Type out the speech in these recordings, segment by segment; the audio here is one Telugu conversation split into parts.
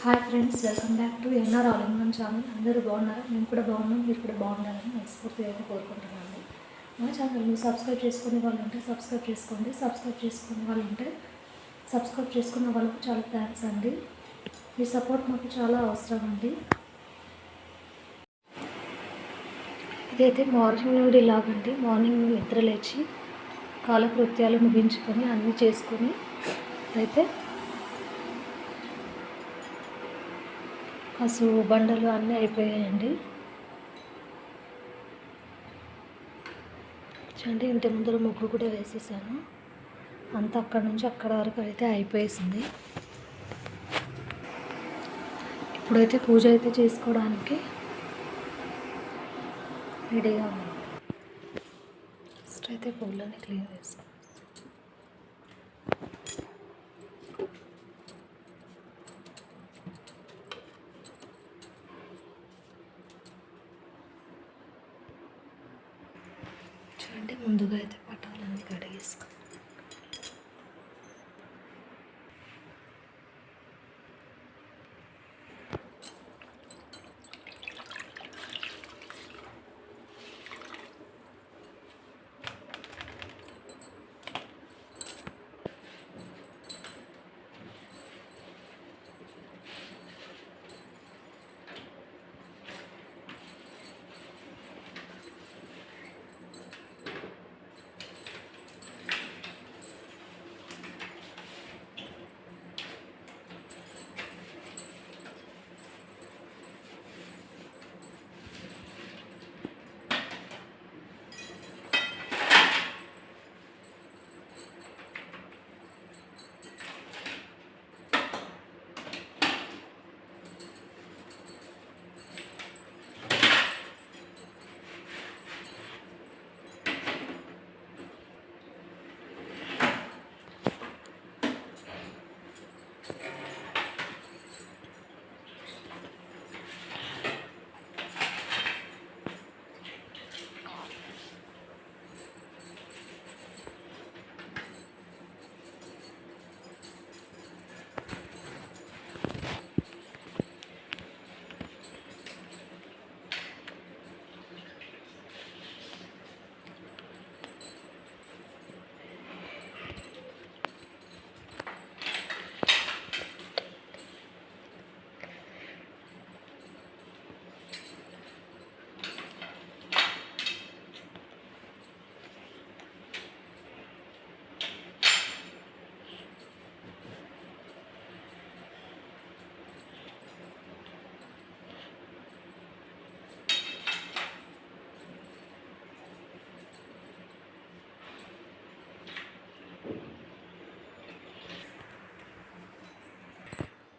Hi friends welcome back to NR Alingan channel అందరూ బాగున్నారు? మేము కూడా బాగున్నాను మీరు కూడా బాగుండాలని మనస్ఫూర్తిగా కోరుకుంటున్నాను మా ఛానల్ని సబ్స్క్రైబ్ చేసుకునే వాళ్ళు ఉంటే సబ్స్క్రైబ్ చేసుకోండి. సబ్స్క్రైబ్ చేసుకునే వాళ్ళు ఉంటే సబ్స్క్రైబ్ చేసుకున్న వాళ్ళకు చాలా థ్యాంక్స్ అండి. మీ సపోర్ట్ మాకు చాలా అవసరం అండి. ఇదైతే మార్నింగ్ నుండి లాగండి మార్నింగ్ నిద్ర లేచి కాలకృత్యాలు ముగించుకొని అన్నీ చేసుకొని అయితే పసుపు బండలు అన్నీ అయిపోయాయండి. చూడండి ఇంటి ముందర ముగ్గు కూడా వేసేసాను. అంతా అక్కడ నుంచి అక్కడ వరకు అయితే అయిపోయేసింది. ఇప్పుడైతే పూజ అయితే చేసుకోవడానికి రెడీగా ఉంది ఫస్ట్ అయితే పూలన్నీ క్లీన్ చేసుకో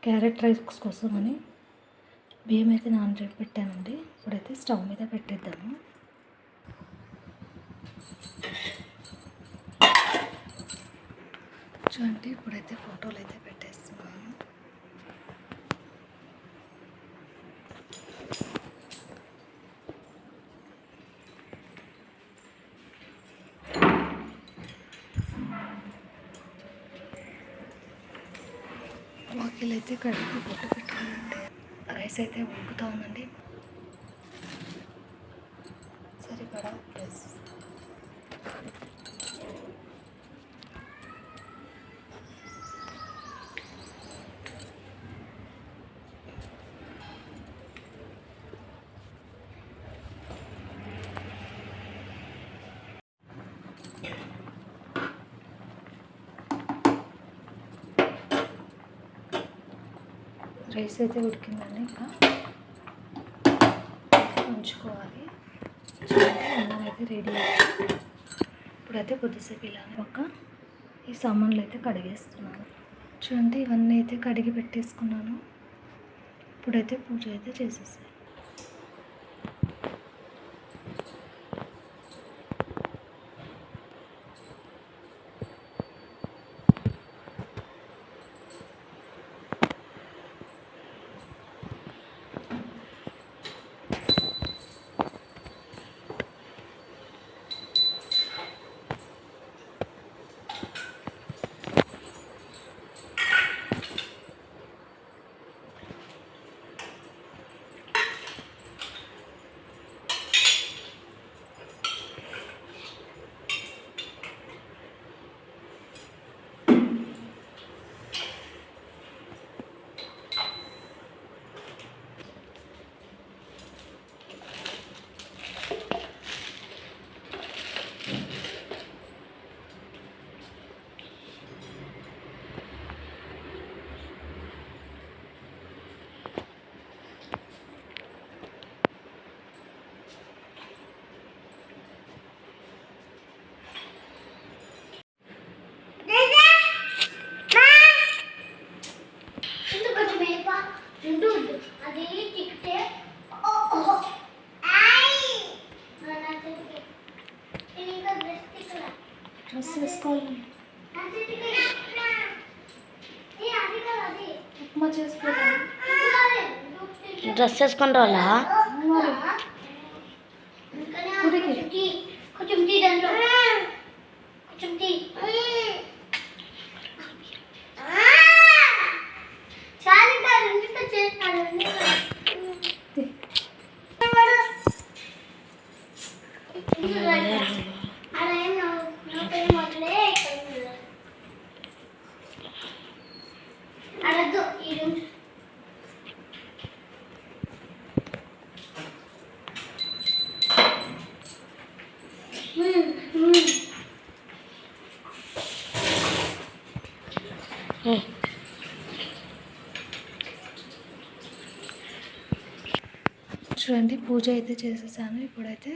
క్యారెట్ రైస్ కోసం అని బియ్యం అయితే నానబెట్టి పెట్టానండి. ఇప్పుడైతే స్టవ్ మీద పెట్టేద్దాము. చూడండి ఇప్పుడైతే ఫోటోలు అయితే పెట్టేస్తున్నాను వీళ్ళైతే అయితే కడుపు పొట్టు పెట్టుకోనండి రైస్ అయితే ఉడుకుతా ఉందండి. రైస్ అయితే ఉడికిందండి ఇంకా. ఉంచుకోవాలి. అన్నం అయితే రెడీ అయింది. ఇప్పుడైతే కొద్దిసేపు ఇలానే ఒక ఈ సామాన్లు అయితే కడిగేస్తున్నాను. చూడండి ఇవన్నీ అయితే కడిగి పెట్టేసుకున్నాను. ఇప్పుడైతే పూజ అయితే చేసేసాను డ్రెస్ వేసుకొని రావాలా చూడండి పూజ అయితే చేసేసాను. ఇప్పుడైతే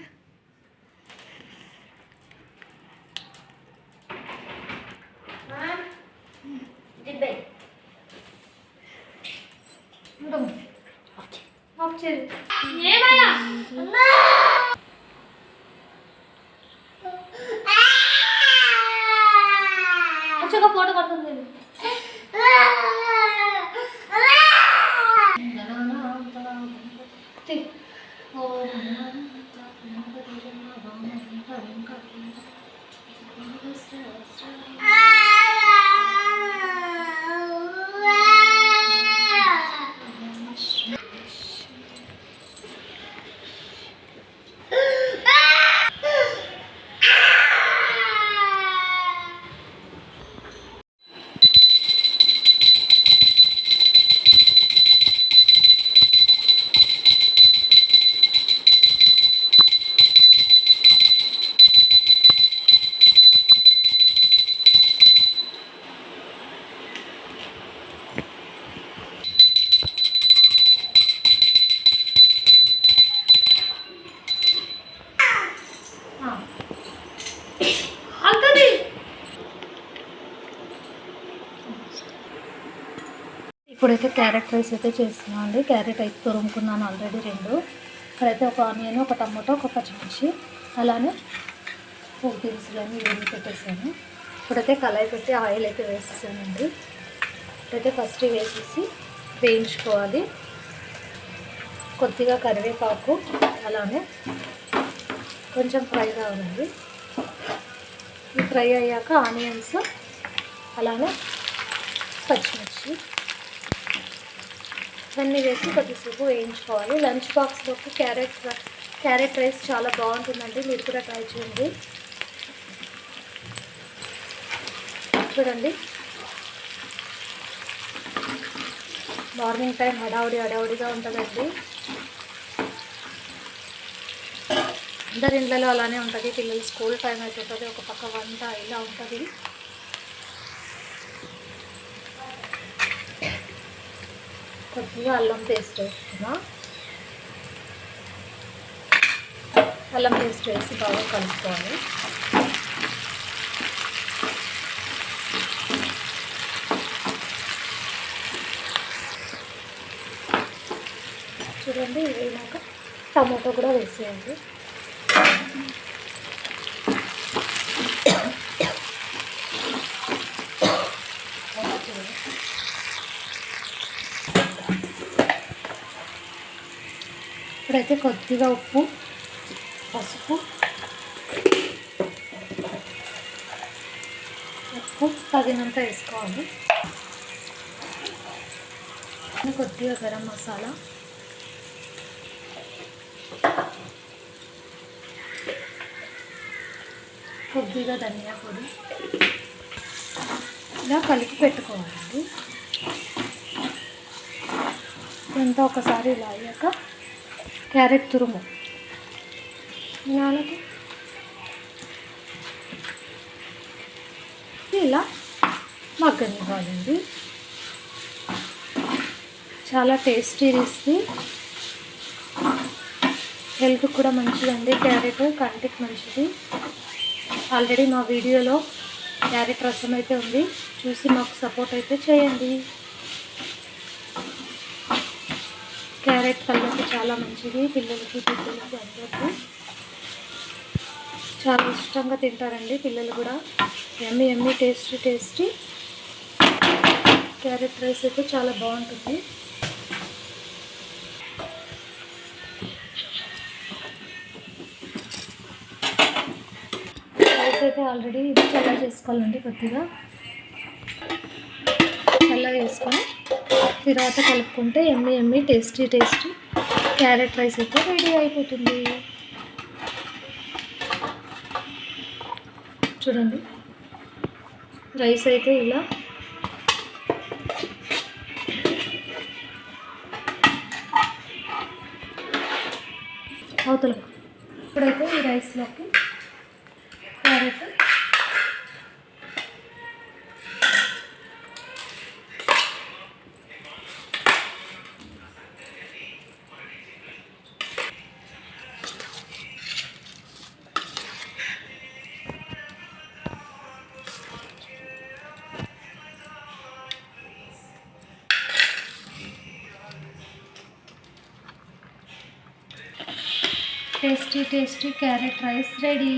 ఇప్పుడైతే క్యారెట్ రైస్ అయితే చేస్తున్నాను అండి క్యారెట్ అయితే తురుముకున్నాను ఆల్రెడీ రెండు. ఇక్కడైతే ఒక ఆనియన్ ఒక టమాటో ఒక పచ్చిమిర్చి అలానే పోపు దినుసులు అని ఇవన్నీ పెట్టేసాను. ఇప్పుడైతే కళాయి పెట్టి ఆయిల్ అయితే వేసేసానండి. ఇప్పుడైతే ఫస్ట్ వేసేసి వేయించుకోవాలి. కొద్దిగా కరివేపాకు అలానే కొంచెం ఫ్రై కావాలండి. ఫ్రై అయ్యాక ఆనియన్స్ అలానే పచ్చిమిర్చి. ఇవన్నీ వేసి కొద్దిసేపు వేయించుకోవాలి. లంచ్ బాక్స్లోకి క్యారెట్ క్యారెట్ రైస్ చాలా బాగుంటుందండి. మీరు కూడా ట్రై చేయండి. చూడండి. మార్నింగ్ టైం హడావుడి హడావుడిగా ఉంటుందండి. అందరి ఇళ్ళలో అలానే ఉంటుంది. పిల్లలు స్కూల్ టైం అయిపోతుంది. ఒక పక్క వంట ఇలా ఉంటుంది. కొద్దిగా అల్లం పేస్ట్ వేస్తున్నా. అల్లం పేస్ట్ వేసి బాగా కలుపుకోవాలి. చూడండి ఇది వేయనాక టమాటో కూడా వేసేయండి. ఇప్పుడైతే కొద్దిగా ఉప్పు పసుపు ఉప్పు తగినంత వేసుకోవాలి. కొద్దిగా గరం మసాలా. కొద్దిగా ధనియా పొడి. ఇలా కలిపి పెట్టుకోవాలండి. ఎంత ఒకసారి ఇలా అయ్యాక క్యారెట్ తురుము నాలుగు ఇలా మగ్గనివ్వాలండి చాలా టేస్టీ రెసిపీ. హెల్త్ కూడా మంచిదండి క్యారెట్ కంటికి మంచిది. ఆల్రెడీ మా వీడియోలో క్యారెట్ రసం అయితే ఉంది. చూసి మాకు సపోర్ట్ అయితే చేయండి క్యారెట్ కళ్ళకి చాలా మంచిది పిల్లలకి పెద్దలకి అందరికీ. చాలా ఇష్టంగా తింటారండి పిల్లలు కూడా. Yummy yummy tasty tasty. Carrot rice అయితే చాలా బాగుంటుంది. రైస్ అయితే ఆల్రెడీ ఇది చల్ల చేసుకోవాలండి కొద్దిగా. చల్ల చేసుకొని తర్వాత కలుపుకుంటే yummy yummy tasty tasty. Carrot rice అయితే రెడీ అయిపోతుంది. చూడండి. రైస్ అయితే ఇలా. అవతల ఇప్పుడైతే ఈ రైస్లోకి tasty tasty carrot rice ready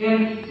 嗯